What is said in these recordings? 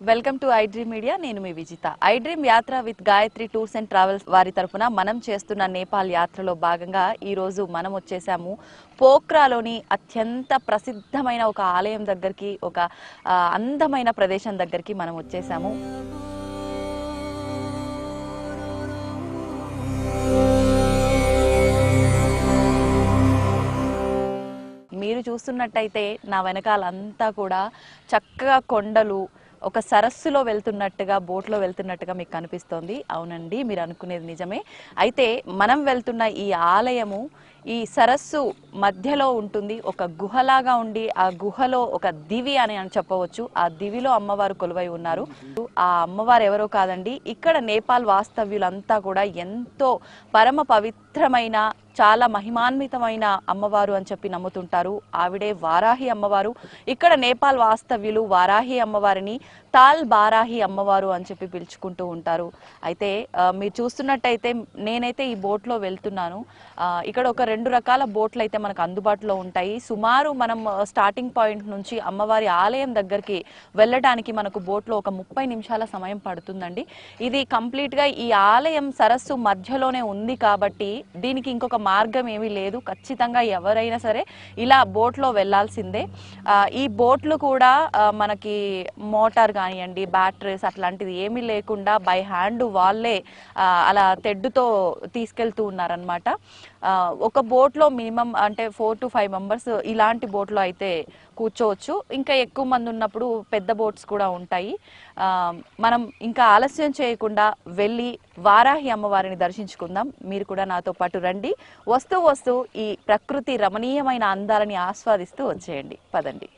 Welcome to iDream media నేను మీ Vijitha. IDream యాత్ర with Gayatri Tours and Travels వారి తరఫున మనం చేస్తున్న నేపాల్ యాత్రలో భాగంగా ఈరోజు మనం వచ్చేసాము. పోక్రాలోని అత్యంత ప్రసిద్ధమైన ఒక ఆలయం దగ్గరికి ఒక అందమైన ప్రదేశం దగ్గరికి మనం వచ్చేసాము. మీరు చూస్తున్నట్టయితే నా వెనకాలంతా కూడా చక్కగా కొండలు ఒక సరస్సులో వెళ్తున్నట్టుగా బోట్లో వెళ్తున్నట్టుగా మీకు కనిపిస్తోంది. అవునండి మీరు అనుకునేది నిజమే. అయితే మనం వెళ్తున్న ఈ ఆలయము ఈ సరస్సు మధ్యలో ఉంటుంది. ఒక గుహలాగా ఉండి ఆ గుహలో ఒక దివి అని అని చెప్పవచ్చు. ఆ దివిలో అమ్మవారు కొలువై ఉన్నారు. ఆ అమ్మవారు ఎవరో కాదండి ఇక్కడ నేపాల్ వాస్తవ్యులంతా కూడా ఎంతో పరమ పవిత్రమైన చాలా మహిమాన్వితమైన అమ్మవారు అని చెప్పి నమ్ముతుంటారు. ఆవిడే వారాహి అమ్మవారు. ఇక్కడ నేపాల్ వాస్తవ్యులు వారాహి అమ్మవారిని తాల్ బారాహి అమ్మవారు అని చెప్పి పిలుచుకుంటూ ఉంటారు. అయితే మీరు చూస్తున్నట్టయితే నేనైతే ఈ బోట్లో వెళ్తున్నాను. ఇక్కడ ఒక రెండు రకాల బోట్లు అయితే మనకు అందుబాటులో ఉంటాయి. సుమారు మనం స్టార్టింగ్ పాయింట్ నుంచి అమ్మవారి ఆలయం దగ్గరికి వెళ్ళడానికి మనకు బోట్లో ఒక ముప్పై నిమిషాల సమయం పడుతుందండి. ఇది కంప్లీట్గా ఈ ఆలయం సరస్సు మధ్యలోనే ఉంది కాబట్టి దీనికి ఇంకొక మార్గం ఏమీ లేదు. ఖచ్చితంగా ఎవరైనా సరే ఇలా బోట్లో వెళ్ళాల్సిందే ఈ బోట్లు కూడా మనకి మోటార్ కానివ్వండి బ్యాటరీస్ అట్లాంటిది ఏమీ లేకుండా బై హ్యాండ్ వాళ్ళే అలా తెడ్డుతో తీసుకెళ్తూ ఉన్నారనమాట ఒక బోట్లో మినిమం అంటే ఫోర్ టు ఫైవ్ మెంబర్స్ ఇలాంటి బోట్లో అయితే కూర్చోవచ్చు. ఇంకా ఎక్కువ మంది ఉన్నప్పుడు పెద్ద బోట్స్ కూడా ఉంటాయి. మనం ఇంకా ఆలస్యం చేయకుండా వెళ్ళి వారాహి అమ్మవారిని దర్శించుకుందాం. మీరు కూడా నాతో పాటు రండి. వస్తూ వస్తూ ఈ ప్రకృతి రమణీయమైన అందాలని ఆస్వాదిస్తూ వచ్చేయండి. పదండి.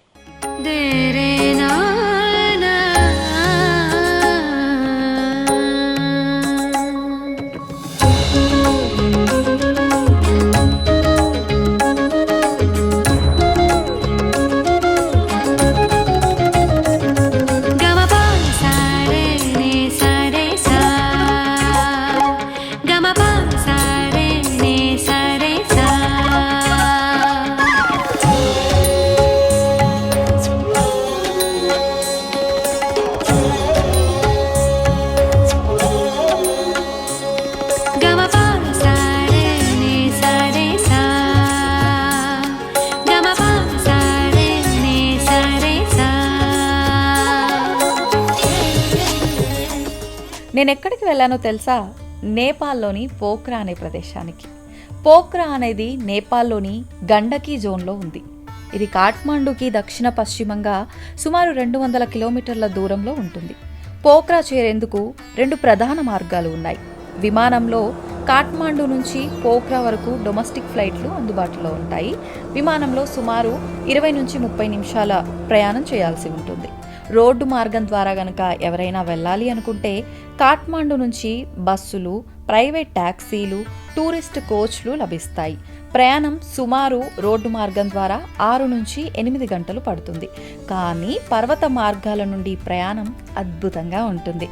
నేను ఎక్కడికి వెళ్ళానో తెలుసా? నేపాల్లోని పోక్రా అనే ప్రదేశానికి. పోక్రా అనేది నేపాల్లోని గండకీ జోన్లో ఉంది. ఇది కాఠ్మండుకి దక్షిణ పశ్చిమంగా సుమారు రెండు వందల కిలోమీటర్ల దూరంలో ఉంటుంది. పోక్రా చేరేందుకు రెండు ప్రధాన మార్గాలు ఉన్నాయి. విమానంలో కాఠ్మాండు నుంచి పోక్రా వరకు డొమెస్టిక్ ఫ్లైట్లు అందుబాటులో ఉంటాయి. విమానంలో సుమారు ఇరవై నుంచి ముప్పై నిమిషాల ప్రయాణం చేయాల్సి ఉంటుంది. రోడ్డు మార్గం ద్వారా గనక ఎవరైనా వెళ్ళాలి అనుకుంటే కాఠ్మాండు నుంచి బస్సులు ప్రైవేట్ ట్యాక్సీలు టూరిస్ట్ కోచ్లు లభిస్తాయి. ప్రయాణం సుమారు రోడ్డు మార్గం ద్వారా ఆరు నుంచి ఎనిమిది గంటలు పడుతుంది. కానీ పర్వత మార్గాల నుండి ప్రయాణం అద్భుతంగా ఉంటుంది.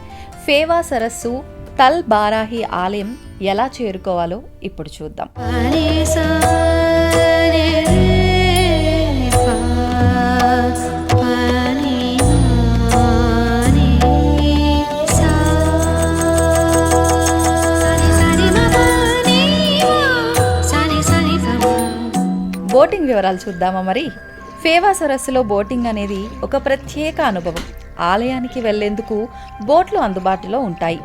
ఫేవా సరస్సు తల్ బారాహి ఆలయం ఎలా చేరుకోవాలో ఇప్పుడు చూద్దాం. బోటింగ్ వివరాలు చూద్దామా మరి? ఫేవా సరస్సులో బోటింగ్ అనేది ఒక ప్రత్యేక అనుభవం. ఆలయానికి వెళ్ళేందుకు బోట్లు అందుబాటులో ఉంటాయి.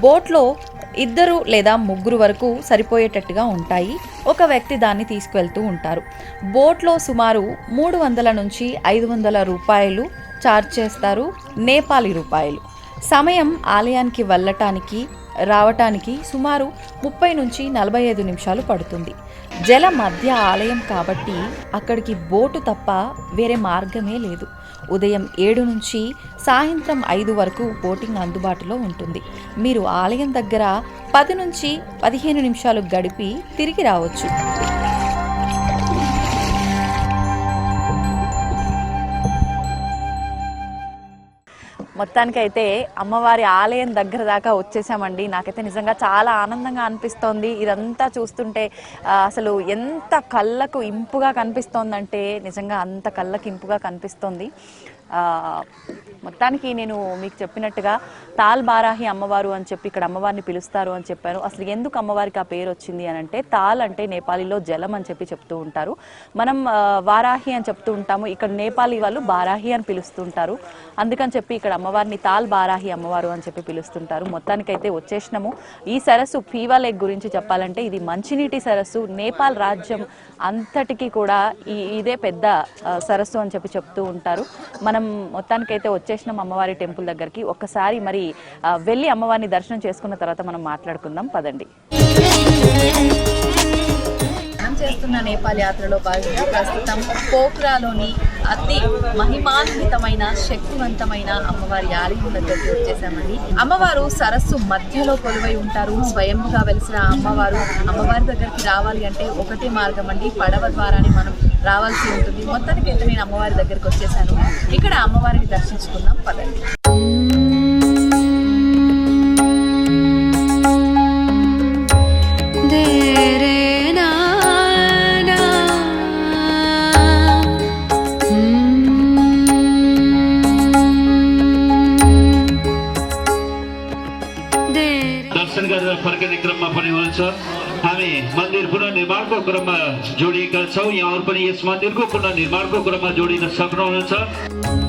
బోట్లో ఇద్దరు లేదా ముగ్గురు వరకు సరిపోయేటట్టుగా ఉంటాయి. ఒక వ్యక్తి దాన్ని తీసుకువెళ్తూ ఉంటారు. బోట్లో సుమారు మూడు వందల నుంచి ఐదు వందల రూపాయలు ఛార్జ్ చేస్తారు. నేపాలీ రూపాయలు. సమయం ఆలయానికి వెళ్ళటానికి రావటానికి సుమారు ముప్పై నుంచి నలభై ఐదు నిమిషాలు పడుతుంది. జల మధ్య ఆలయం కాబట్టి అక్కడికి బోటు తప్ప వేరే మార్గమే లేదు. ఉదయం ఏడు నుంచి సాయంత్రం ఐదు వరకు బోటింగ్ అందుబాటులో ఉంటుంది. మీరు ఆలయం దగ్గర పది నుంచి పదిహేను నిమిషాలు గడిపి తిరిగి రావచ్చు. మొత్తానికైతే అమ్మవారి ఆలయం దగ్గర దాకా వచ్చేసామండి. నాకైతే నిజంగా చాలా ఆనందంగా అనిపిస్తోంది. ఇదంతా చూస్తుంటే అసలు ఎంత కళ్ళకు ఇంపుగా కనిపిస్తోందంటే నిజంగా అంత కళ్ళకి ఇంపుగా కనిపిస్తోంది. మొత్తానికి నేను మీకు చెప్పినట్టుగా తాల్ బారాహి అమ్మవారు అని చెప్పి ఇక్కడ అమ్మవారిని పిలుస్తారు అని చెప్పాను అసలు ఎందుకు అమ్మవారికి ఆ పేరు వచ్చింది అని అంటే తాల్ అంటే నేపాలీలో జలం అని చెప్పి చెప్తూ ఉంటారు. మనం వారాహి అని చెప్తూ ఉంటాము. ఇక్కడ నేపాలీ వాళ్ళు బారాహి అని పిలుస్తుంటారు అందుకని చెప్పి ఇక్కడ అమ్మవారిని తాల్ బారాహి అమ్మవారు అని చెప్పి పిలుస్తుంటారు. మొత్తానికైతే వచ్చేసినాము. ఈ సరస్సు పీవా లేక్ గురించి చెప్పాలంటే ఇది మంచినీటి సరస్సు. నేపాల్ రాజ్యం అంతటికి కూడా ఈ ఇదే పెద్ద సరస్సు అని చెప్పి చెప్తూ ఉంటారు. మనం మొత్తానికైతే వచ్చేసినాం అమ్మవారి టెంపుల్ దగ్గరికి ఒక్కసారి మరి వెళ్ళి అమ్మవారిని దర్శనం చేసుకున్న తర్వాత మనం మాట్లాడుకుందాం. పదండి. చేస్తున్న నేపాల్ యాత్రలో భాగంగా ప్రస్తుతం పోఖ్రాలోని అతి మహిమాన్వితమైన శక్తివంతమైన అమ్మవారి ఆలయం దగ్గరికి వచ్చేసామండి. అమ్మవారు సరస్సు మధ్యలో కొలువై ఉంటారు. స్వయంగా వెలిసిన అమ్మవారు అమ్మవారి దగ్గరికి రావాలి అంటే ఒకటే మార్గం అండి పడవ ద్వారానే మనం రావాల్సి ఉంటుంది. మొత్తానికి అయితే నేను అమ్మవారి దగ్గరికి వచ్చేసాను. ఇక్కడ అమ్మవారిని దర్శించుకుందాం. పదండి. पुनर्निर्माणको क्रममा जोडिएका छौँ। यहाँहरू पनि यस मन्दिरको पुनर्निर्माणको क्रममा जोडिन सक्नुहुनेछ।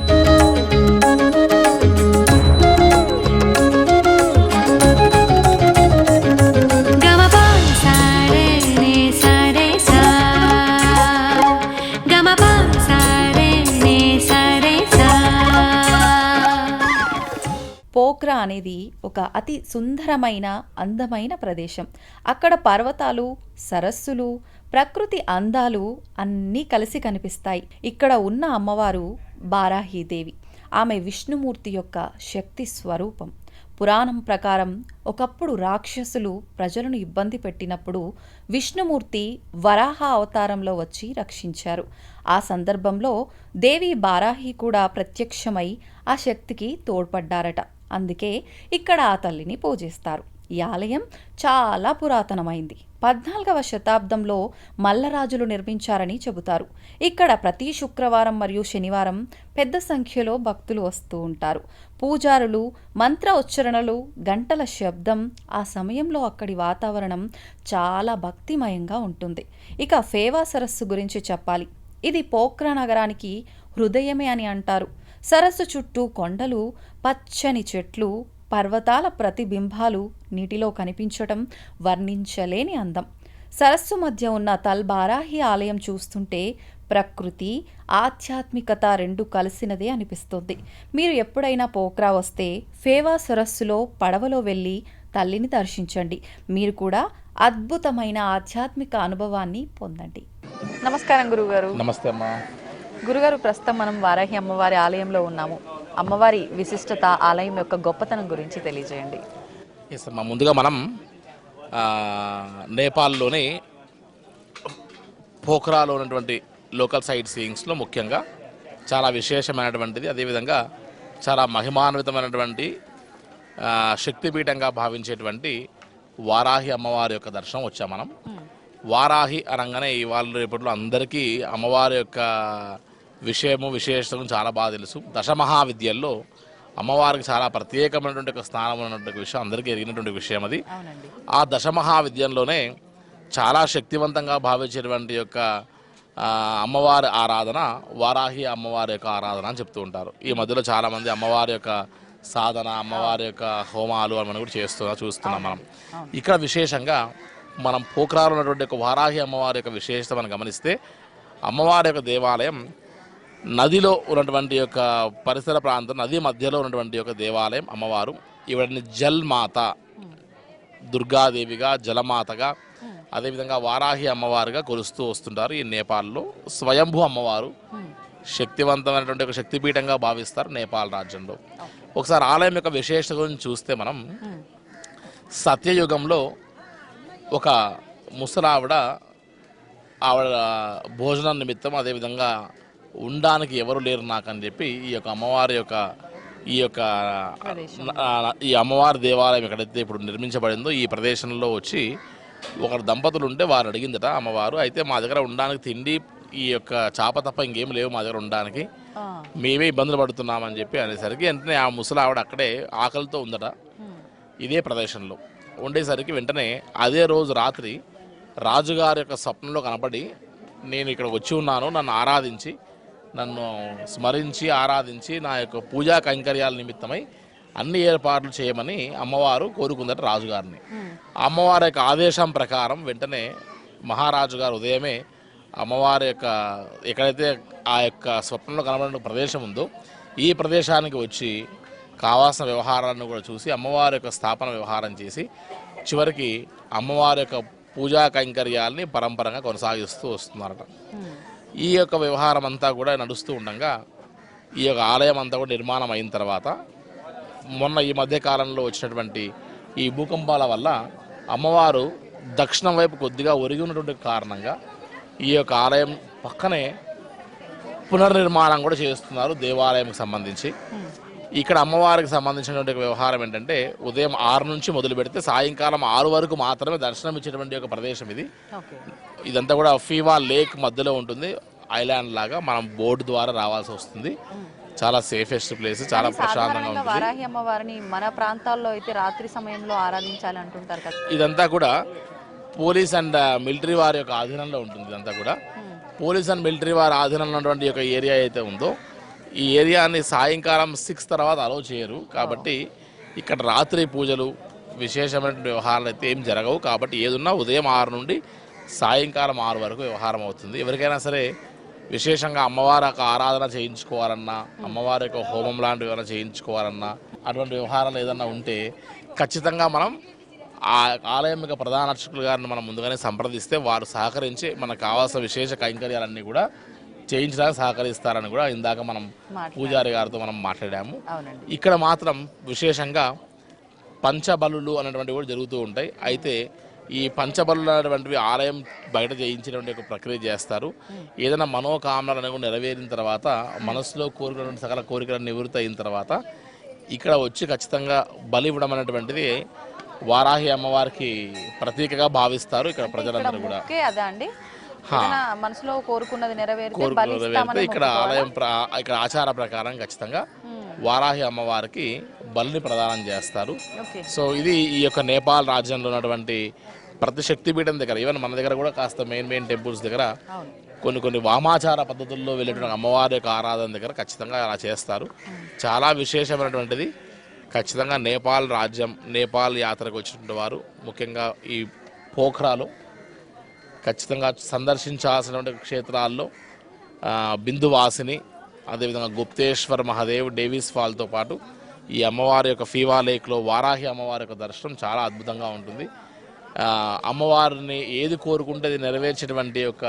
పోఖ్రా అనేది ఒక అతి సుందరమైన అందమైన ప్రదేశం. అక్కడ పర్వతాలు సరస్సులు ప్రకృతి అందాలు అన్నీ కలిసి కనిపిస్తాయి. ఇక్కడ ఉన్న అమ్మవారు బారాహీదేవి ఆమె విష్ణుమూర్తి యొక్క శక్తి స్వరూపం. పురాణం ప్రకారం ఒకప్పుడు రాక్షసులు ప్రజలను ఇబ్బంది పెట్టినప్పుడు విష్ణుమూర్తి వరాహ అవతారంలో వచ్చి రక్షించారు. ఆ సందర్భంలో దేవి బారాహి కూడా ప్రత్యక్షమై ఆ శక్తికి తోడ్పడ్డారట. అందుకే ఇక్కడ ఆ తల్లిని పూజిస్తారు. ఈ ఆలయం చాలా పురాతనమైంది. పద్నాలుగవ శతాబ్దంలో మల్లరాజులు నిర్మించారని చెబుతారు. ఇక్కడ ప్రతి శుక్రవారం మరియు శనివారం పెద్ద సంఖ్యలో భక్తులు వస్తూ ఉంటారు. పూజారులు మంత్ర ఉచ్చరణలు గంటల శబ్దం ఆ సమయంలో అక్కడి వాతావరణం చాలా భక్తిమయంగా ఉంటుంది. ఇక ఫేవా సరస్సు గురించి చెప్పాలి. ఇది పోక్రా నగరానికి హృదయమే అని అంటారు. సరస్సు చుట్టూ కొండలు పచ్చని చెట్లు పర్వతాల ప్రతిబింబాలు నీటిలో కనిపించటం వర్ణించలేని అందం. సరస్సు మధ్య ఉన్న తల్బారాహి ఆలయం చూస్తుంటే ప్రకృతి ఆధ్యాత్మికత రెండు కలిసినదే అనిపిస్తుంది. మీరు ఎప్పుడైనా పోఖ్రా వస్తే ఫేవా సరస్సులో పడవలో వెళ్ళి తల్లిని దర్శించండి. మీరు కూడా అద్భుతమైన ఆధ్యాత్మిక అనుభవాన్ని పొందండి. నమస్కారం గురుగారు నమస్తే అమ్మా. గురుగారు ప్రస్తుతం మనం వారాహి అమ్మవారి ఆలయంలో ఉన్నాము. అమ్మవారి విశిష్టత ఆలయం యొక్క గొప్పతనం గురించి తెలియజేయండి. ఎస్ అమ్మా ముందుగా మనం నేపాల్లోని పోఖ్రాలో ఉన్నటువంటి లోకల్ సైట్ సీయింగ్స్లో ముఖ్యంగా చాలా విశేషమైనటువంటిది. అదేవిధంగా చాలా మహిమాన్వితమైనటువంటి శక్తిపీఠంగా భావించేటువంటి వారాహి అమ్మవారి యొక్క దర్శనం వచ్చాం మనం. వారాహి అనగానే ఇవాళ రేపట్లో అందరికీ అమ్మవారి యొక్క విషయము విశేషం చాలా బాగా తెలుసు. దశమహావిద్యల్లో అమ్మవారికి చాలా ప్రత్యేకమైనటువంటి ఒక స్థానం ఉన్నటువంటి విషయం అందరికీ ఎరిగినటువంటి విషయం అది. ఆ దశమహావిద్యంలోనే చాలా శక్తివంతంగా భావించేటువంటి యొక్క అమ్మవారి ఆరాధన వారాహి అమ్మవారి యొక్క ఆరాధన అని చెప్తూ ఉంటారు. ఈ మధ్యలో చాలామంది అమ్మవారి యొక్క సాధన అమ్మవారి యొక్క హోమాలు అని మనం కూడా చేస్తున్నా చూస్తున్నాం మనం. ఇక్కడ విశేషంగా మనం పోఖ్రాలో ఉన్నటువంటి ఒక వారాహి అమ్మవారి యొక్క విశేషత మనం గమనిస్తే అమ్మవారి యొక్క దేవాలయం నదిలో ఉన్నటువంటి యొక్క పరిసర ప్రాంతం నది మధ్యలో ఉన్నటువంటి యొక్క దేవాలయం అమ్మవారు. ఈవిడని జల్మాత దుర్గాదేవిగా జలమాతగా అదేవిధంగా వారాహి అమ్మవారుగా కొలుస్తూ వస్తుంటారు ఈ నేపాల్లో. స్వయంభూ అమ్మవారు శక్తివంతమైనటువంటి ఒక శక్తిపీఠంగా భావిస్తారు నేపాల్ రాజ్యంలో. ఒకసారి ఆలయం యొక్క విశేషత గురించి చూస్తే మనం సత్యయుగంలో ఒక ముసలావిడ ఆవిడ భోజనం నిమిత్తం అదేవిధంగా ఉండడానికి ఎవరు లేరు నాకని చెప్పి ఈ యొక్క అమ్మవారి యొక్క ఈ యొక్క ఈ అమ్మవారి దేవాలయం ఎక్కడైతే ఇప్పుడు నిర్మించబడిందో ఈ ప్రదేశంలో వచ్చి ఒకరు దంపతులు ఉంటే వారు అడిగిందట అమ్మవారు అయితే మా దగ్గర ఉండడానికి తిండి ఈ యొక్క చాప తప్ప ఇంకేం లేవు మా దగ్గర ఉండడానికి. మేమే ఇబ్బందులు పడుతున్నామని చెప్పి అనేసరికి వెంటనే ఆ ముసలి ఆవిడ అక్కడే ఆకలితో ఉందట. ఇదే ప్రదేశంలో ఉండేసరికి వెంటనే అదే రోజు రాత్రి రాజుగారి యొక్క స్వప్నంలో కనపడి నేను ఇక్కడ వచ్చి ఉన్నాను నన్ను ఆరాధించి నన్ను స్మరించి ఆరాధించి నా యొక్క పూజా కైంకర్యాల నిమిత్తమై అన్ని ఏర్పాట్లు చేయమని అమ్మవారు కోరుకుందట రాజుగారిని. అమ్మవారి యొక్క ఆదేశం ప్రకారం వెంటనే మహారాజు గారు ఉదయమే అమ్మవారి యొక్క ఎక్కడైతే ఆ యొక్క స్వప్నంలో కనబడిన ప్రదేశం ఉందో ఈ ప్రదేశానికి వచ్చి కావాల్సిన వ్యవహారాలను కూడా చూసి అమ్మవారి యొక్క స్థాపన వ్యవహారం చేసి చివరికి అమ్మవారి యొక్క పూజా కైంకర్యాల్ని పరంపరంగా కొనసాగిస్తూ వస్తున్నారట. ఈ యొక్క వ్యవహారం అంతా కూడా నడుస్తూ ఉండగా ఈ యొక్క ఆలయం అంతా కూడా నిర్మాణం అయిన తర్వాత మొన్న ఈ మధ్యకాలంలో వచ్చినటువంటి ఈ భూకంపాల వల్ల అమ్మవారు దక్షిణం వైపు కొద్దిగా ఒరిగి ఉన్నటువంటి కారణంగా ఈ యొక్క ఆలయం పక్కనే పునర్నిర్మాణం కూడా చేస్తున్నారు దేవాలయంకి సంబంధించి. ఇక్కడ అమ్మవారికి సంబంధించినటువంటి వ్యవహారం ఏంటంటే ఉదయం ఆరు నుంచి మొదలు పెడితే సాయంకాలం ఆరు వరకు మాత్రమే దర్శనం ఇచ్చేటువంటి ఒక ప్రదేశం ఇది. ఇదంతా కూడా ఫీవా లేక్ మధ్యలో ఉంటుంది. ఐలాండ్ లాగా మనం బోర్డు ద్వారా రావాల్సి వస్తుంది. చాలా సేఫెస్ట్ ప్లేస్ చాలా ప్రశాంతంగా ఉంటుంది. వారాహి అమ్మవారిని మన ప్రాంతాల్లో అయితే రాత్రి సమయంలో ఆరాధించాలి అంటుంటారు కదా. ఇదంతా కూడా పోలీస్ అండ్ మిలిటరీ వారి యొక్క ఆధీనంలో ఉంటుంది ఇదంతా కూడా. పోలీస్ అండ్ మిలిటరీ వారి ఆధీనంలో ఉన్నటువంటి యొక్క ఏరియా అయితే ఉందో ఈ ఏరియాని సాయంకాలం సిక్స్ తర్వాత అలౌ చేయరు. కాబట్టి ఇక్కడ రాత్రి పూజలు విశేషమైన వ్యవహారాలు అయితే ఏం జరగవు. కాబట్టి ఏదున్నా ఉదయం ఆరు నుండి సాయంకాలం ఆరు వరకు వ్యవహారం అవుతుంది. ఎవరికైనా సరే విశేషంగా అమ్మవారి యొక్క ఆరాధన చేయించుకోవాలన్నా అమ్మవారి యొక్క హోమం లాంటివి ఏమైనా చేయించుకోవాలన్నా అటువంటి వ్యవహారాలు ఏదన్నా ఉంటే ఖచ్చితంగా మనం ఆ ఆలయం యొక్క ప్రధాన అర్చకులు గారిని మనం ముందుగానే సంప్రదిస్తే వారు సహకరించి మనకు కావాల్సిన విశేష కైంకర్యాలన్నీ కూడా చేయించడానికి సహకరిస్తారని కూడా ఇందాక మనం పూజారి గారితో మనం మాట్లాడాము. ఇక్కడ మాత్రం విశేషంగా పంచబలులు అనేటువంటివి కూడా జరుగుతూ ఉంటాయి. అయితే ఈ పంచబలులు అనేటువంటివి ఆలయం బయట చేయించినటువంటి ఒక ప్రక్రియ చేస్తారు. ఏదైనా మనోకామనలు అనేవి నెరవేరిన తర్వాత మనసులో కోరికటువంటి సకల కోరికలు నివృత్తి అయిన తర్వాత ఇక్కడ వచ్చి ఖచ్చితంగా బలి ఇవ్వడం అనేటువంటిది వారాహి అమ్మవారికి ప్రతీకగా భావిస్తారు ఇక్కడ ప్రజలందరూ కూడా. మనసులో కోరుకున్నది నెరవేరితే కోరికలు నెరవేరితే ఇక్కడ? ఆలయం ఇక్కడ ఆచార ప్రకారం ఖచ్చితంగా వారాహి అమ్మవారికి బలిని ప్రదానం చేస్తారు. సో ఇది ఈ యొక్క నేపాల్ రాజ్యంలో ఉన్నటువంటి ప్రతి శక్తిపీఠం దగ్గర ఈవెన్ మన దగ్గర కూడా కాస్త మెయిన్ మెయిన్ టెంపుల్స్ దగ్గర కొన్ని కొన్ని వామాచార పద్ధతుల్లో వెళ్ళేటువంటి అమ్మవారి యొక్క ఆరాధన దగ్గర ఖచ్చితంగా అలా చేస్తారు. చాలా విశేషమైనటువంటిది ఖచ్చితంగా నేపాల్ రాజ్యం నేపాల్ యాత్రకు వచ్చినటువంటి వారు ముఖ్యంగా ఈ పోఖ్రాలో ఖచ్చితంగా సందర్శించాల్సినటువంటి క్షేత్రాల్లో బిందువాసిని అదేవిధంగా గుప్తేశ్వర్ మహాదేవ్ డేవిస్ ఫాల్తో పాటు ఈ అమ్మవారి యొక్క ఫీవా లేక్లో వారాహి అమ్మవారి యొక్క దర్శనం చాలా అద్భుతంగా ఉంటుంది. అమ్మవారిని ఏది కోరుకుంటే అది నెరవేర్చేటువంటి యొక్క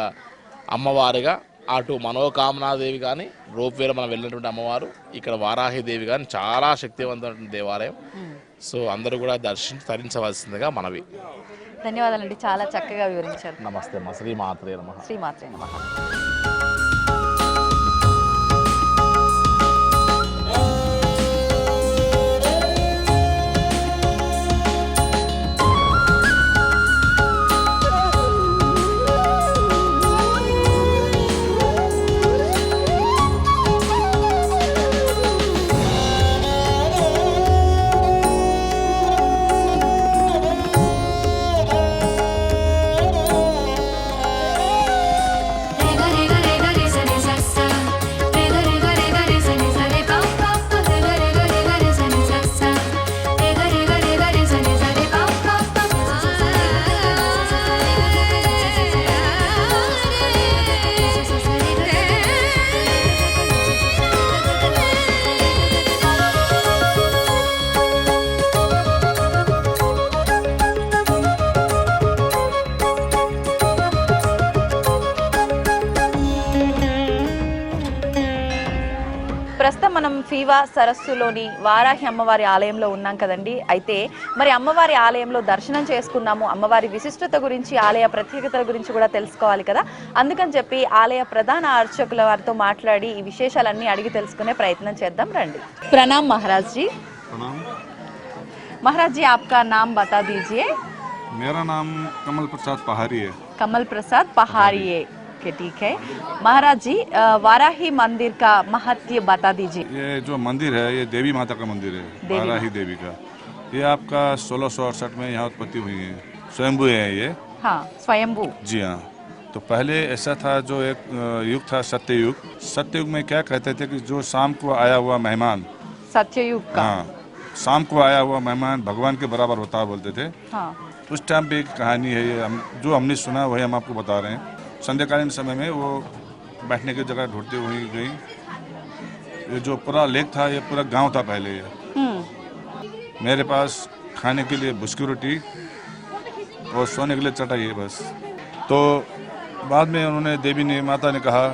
అమ్మవారిగా అటు మనోకామనాదేవి కానీ రోప్వేలో మనం వెళ్ళినటువంటి అమ్మవారు ఇక్కడ వారాహి దేవి కానీ చాలా శక్తివంతమైన దేవాలయం. సో అందరూ కూడా దర్శించి తరించవలసిందిగా మనవి. ధన్యవాదాలండి చాలా చక్కగా వివరించారు. నమస్తే మా శ్రీ మాత్రే నమః. శ్రీమాత్రే నమః. శివ సరస్సులోని వారాహి అమ్మవారి ఆలయంలో ఉన్నాం కదండి అయితే మరి అమ్మవారి ఆలయంలో దర్శనం చేసుకున్నాము అమ్మవారి విశిష్టత గురించి ఆలయ ప్రత్యేకతల గురించి కూడా తెలుసుకోవాలి కదా అందుకని చెప్పి ఆలయ ప్రధాన అర్చకుల వారితో మాట్లాడి ఈ విశేషాలన్నీ అడిగి తెలుసుకునే ప్రయత్నం చేద్దాం రండి ప్రణామ్ మహారాజ్ జీ प्रणाम महाराज जी आपका नाम बता दीजिए मेरा नाम कमल प्रसाद पहाड़ी है कमल प्रसाद पहाड़िए के ठीक है। महाराज जी वाराही मंदिर का महत्व बता दीजिए। ये जो मंदिर है ये देवी माता का मंदिर है देवी बाराही देवी का। ये आपका सोलह सौ अड़सठ में यहाँ उत्पत्ति हुई है। स्वयंभू है ये? हाँ स्वयंभू। जी हाँ। तो पहले ऐसा था जो एक युग था सत्ययुग। सत्ययुग में क्या कहते थे कि जो शाम को आया हुआ मेहमान। सत्ययुग का। हाँ शाम को आया हुआ मेहमान भगवान के बराबर होता है बोलते थे। हाँ। उस टाइम पे एक कहानी है ये हम जो हमने सुना वही हम आपको बता रहे हैं। संध्याकालीन समय में वो बैठने की जगह ढूंढते हुई गई। ये जो पूरा लेक था ये पूरा गाँव था पहले। ये हम्म। मेरे पास खाने के लिए बुस्की रोटी और सोने के लिए चटाई है बस। तो बाद में उन्होंने देवी ने माता ने कहा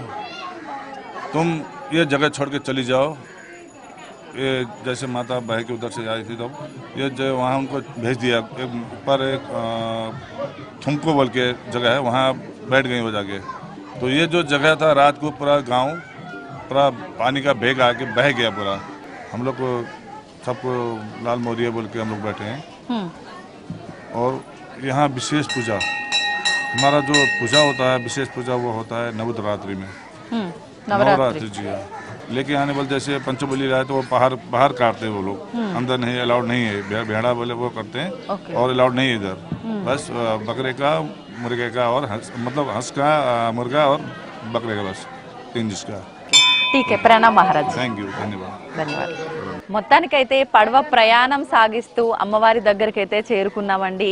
तुम ये जगह छोड़ के चली जाओ। ये जैसे माता बह के उधर से आई थी तब ये जो वहाँ उनको भेज दिया एक पर एक थुमको बोल के जगह है वहाँ बैठ गई वो जाके। तो ये जो जगह था रात को पूरा गाँव पूरा पानी का भेग आके बह गया पूरा। हम लोग को सबको लाल मोरिया बोल के हम लोग बैठे हैं। हम्म। और यहाँ विशेष पूजा हमारा जो पूजा होता है विशेष पूजा वो होता है नवरात्रि में। हम्म नवरात्रि। नवरात्रि। जी हाँ। लेके आने वाले जैसे पंचबली रहा है तो वो बाहर बाहर काटते हैं वो लोग अंदर नहीं अलाउड नहीं है भे- भेड़ा बोले वो करते हैं ओके और अलाउड नहीं है इधर बस अ, बकरे का मुर्गे का और हंस मतलब हंस का अ, मुर्गा और बकरे का बस तीन जिसका ठीक है प्रणाम महाराज जी థ్యాంక్ యూ ధన్యవాదాలు ధన్యవాదాలు మొత్తానికైతే పడవ ప్రయాణం సాగిస్తూ అమ్మవారి దగ్గరికైతే చేరుకున్నామండి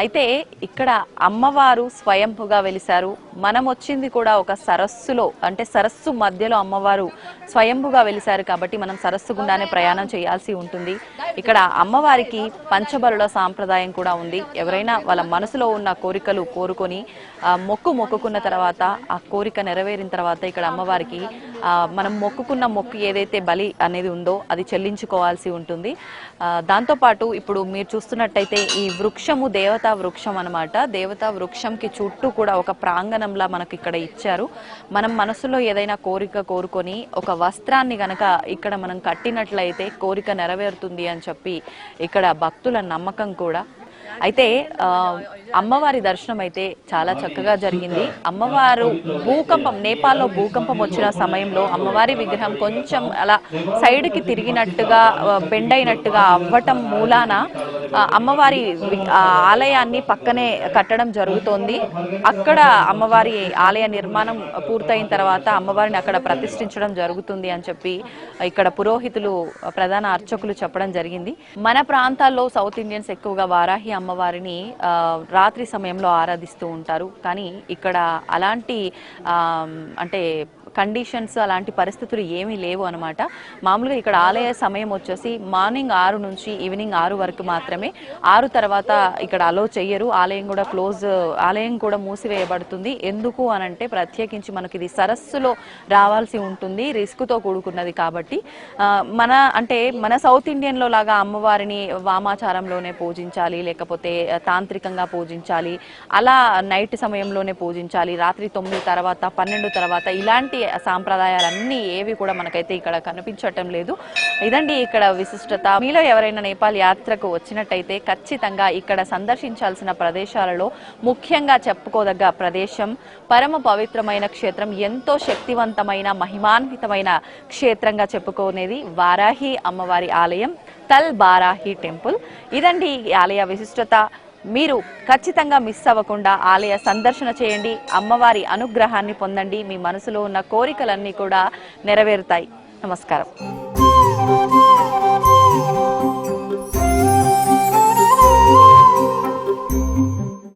అయితే ఇక్కడ అమ్మవారు స్వయంపుగా వెలిశారు. మనం వచ్చింది కూడా ఒక సరస్సులో అంటే సరస్సు మధ్యలో అమ్మవారు స్వయంభుగా వెలిశారు కాబట్టి మనం సరస్సు గుండానే ప్రయాణం చేయాల్సి ఉంటుంది. ఇక్కడ అమ్మవారికి పంచబలుల సాంప్రదాయం కూడా ఉంది. ఎవరైనా వాళ్ళ మనసులో ఉన్న కోరికలు కోరుకొని మొక్కు మొక్కుకున్న తర్వాత ఆ కోరిక నెరవేరిన తర్వాత ఇక్కడ అమ్మవారికి మనం మొక్కుకున్న మొక్కు ఏదైతే బలి అనేది ఉందో అది చెల్లించుకోవాల్సి ఉంటుంది. దాంతోపాటు ఇప్పుడు మీరు చూస్తున్నట్టయితే ఈ వృక్షము దేవత వృక్షం అనమాట దేవతా వృక్షంకి చుట్టూ కూడా ఒక ప్రాంగణంలా మనకు ఇక్కడ ఇచ్చారు. మనం మనసులో ఏదైనా కోరిక కోరుకొని ఒక వస్త్రాన్ని గనక ఇక్కడ మనం కట్టినట్లయితే కోరిక నెరవేరుతుంది అని చెప్పి ఇక్కడ భక్తుల నమ్మకం కూడా. అయితే అమ్మవారి దర్శనం అయితే చాలా చక్కగా జరిగింది. అమ్మవారు భూకంపం నేపాల్లో భూకంపం వచ్చిన సమయంలో అమ్మవారి విగ్రహం కొంచెం అలా సైడ్కి తిరిగినట్టుగా బెండ్ అయినట్టుగా అవ్వటం మూలాన అమ్మవారి ఆలయాన్ని పక్కనే కట్టడం జరుగుతోంది. అక్కడ అమ్మవారి ఆలయ నిర్మాణం పూర్తయిన తర్వాత అమ్మవారిని అక్కడ ప్రతిష్ఠించడం జరుగుతుంది అని చెప్పి ఇక్కడ పురోహితులు ప్రధాన అర్చకులు చెప్పడం జరిగింది. మన ప్రాంతాల్లో సౌత్ ఇండియన్స్ ఎక్కువగా వారాహి అమ్మవారిని ఆ, రాత్రి సమయంలో ఆరాధిస్తూ ఉంటారు. కానీ ఇక్కడ అలాంటి అంటే కండిషన్స్ అలాంటి పరిస్థితులు ఏమీ లేవు అనమాట మామూలుగా ఇక్కడ ఆలయ సమయం వచ్చేసి మార్నింగ్ ఆరు నుంచి ఈవినింగ్ ఆరు వరకు మాత్రమే. ఆరు తర్వాత ఇక్కడ అలో చెయ్యరు. ఆలయం కూడా క్లోజ్ ఆలయం కూడా మూసివేయబడుతుంది. ఎందుకు అనంటే ప్రత్యేకించి మనకి ఇది సరస్సులో రావాల్సి ఉంటుంది. రిస్క్తో కూడుకున్నది కాబట్టి. మన అంటే మన సౌత్ ఇండియన్లో లాగా అమ్మవారిని వామాచారంలోనే పూజించాలి లేకపోతే తాంత్రికంగా పూజించాలి అలా నైట్ సమయంలోనే పూజించాలి రాత్రి తొమ్మిది తర్వాత పన్నెండు తర్వాత ఇలాంటి సాంప్రదాయాలన్నీ ఏవి కూడా మనకైతే ఇక్కడ కనిపించటం లేదు. ఇదండి ఇక్కడ విశిష్టత. మీలో ఎవరైనా నేపాల్ యాత్రకు వచ్చినట్టయితే ఖచ్చితంగా ఇక్కడ సందర్శించాల్సిన ప్రదేశాలలో ముఖ్యంగా చెప్పుకోదగ్గ ప్రదేశం పరమ పవిత్రమైన క్షేత్రం ఎంతో శక్తివంతమైన మహిమాన్వితమైన క్షేత్రంగా చెప్పుకునేది వారాహి అమ్మవారి ఆలయం తల్ బారాహి టెంపుల్. ఇదండి ఈ ఆలయ విశిష్టత. మీరు ఖచ్చితంగా మిస్ అవ్వకుండా ఆలయ సందర్శన చేయండి. అమ్మవారి అనుగ్రహాన్ని పొందండి. మీ మనసులో ఉన్న కోరికలన్నీ కూడా నెరవేరుతాయి. నమస్కారం.